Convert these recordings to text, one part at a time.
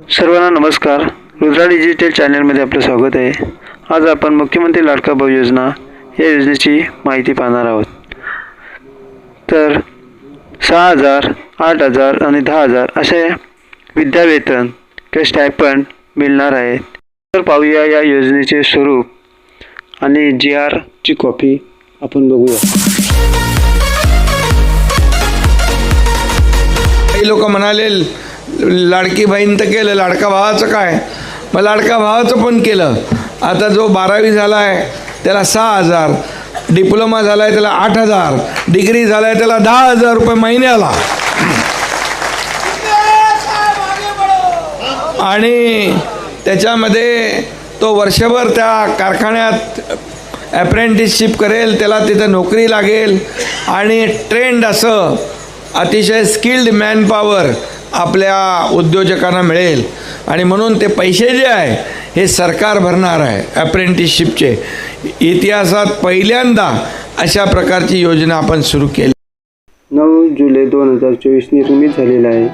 सर्वांना नमस्कार. रुद्रा डिजिटल चॅनलमध्ये आपलं स्वागत आहे. आज आपण मुख्यमंत्री लाडका भाऊ योजना या योजनेची माहिती पाहणार आहोत. तर सहा हजार आठ हजार आणि दहा हजार असे विद्यावेतन किंवा स्टायपंड मिळणार आहेत. तर पाहूया या योजनेचे स्वरूप आणि जी आरची कॉपी आपण बघूया. काही लोक म्हणाले लाडकी बहीण तर केलं लाडका भावाचं काय? मग लाडका भावाचं पण केलं. आता जो बारावी झाला आहे त्याला सहा हजार. डिप्लोमा झाला आहे त्याला आठ हजार. डिग्री झाला आहे त्याला दहा हजार रुपये महिन्याला. आणि त्याच्यामध्ये तो वर्षभर त्या कारखान्यात अप्रेंटिसशिप करेल त्याला तिथं नोकरी लागेल. आणि ट्रेंड असं अतिशय स्किल्ड मॅनपॉवर आपल्या उद्योजकांना मिळेल. आणि म्हणून ते पैसे जे आहे हे सरकार भरणार आहे अप्रेंटिसशिपचे इतिहासात पहिल्यांदा अशा प्रकारची योजना आपण सुरू केली. नऊ जुलै दोन हजार चोवीस निर्मित झालेला आहे.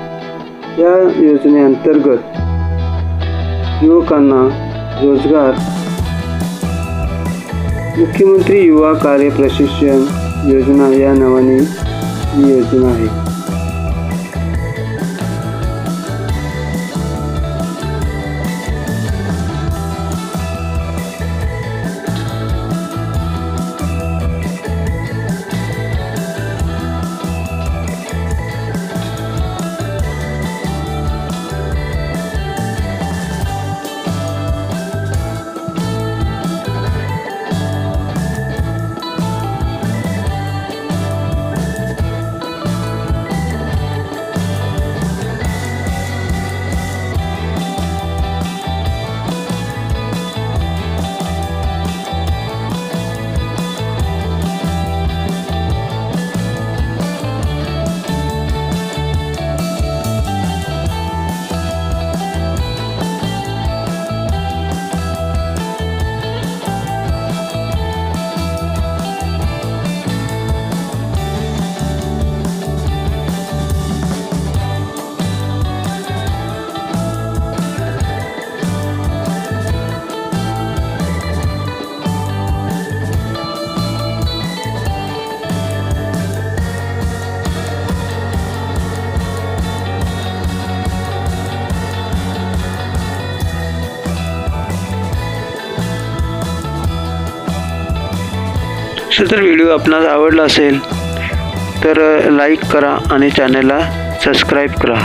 या योजनेअंतर्गत युवकांना रोजगार मुख्यमंत्री युवा कार्य प्रशिक्षण योजना या नावाने ही योजना आहे. सो तर व्हिडिओ आपणास आवडला असेल तर लाईक करा आणि चॅनलला सबस्क्राईब करा.